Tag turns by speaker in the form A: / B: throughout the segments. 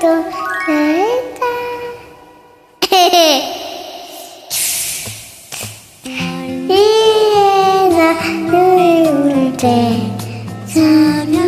A: 또 나였다. 위에 놀때 사랑.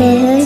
A: there.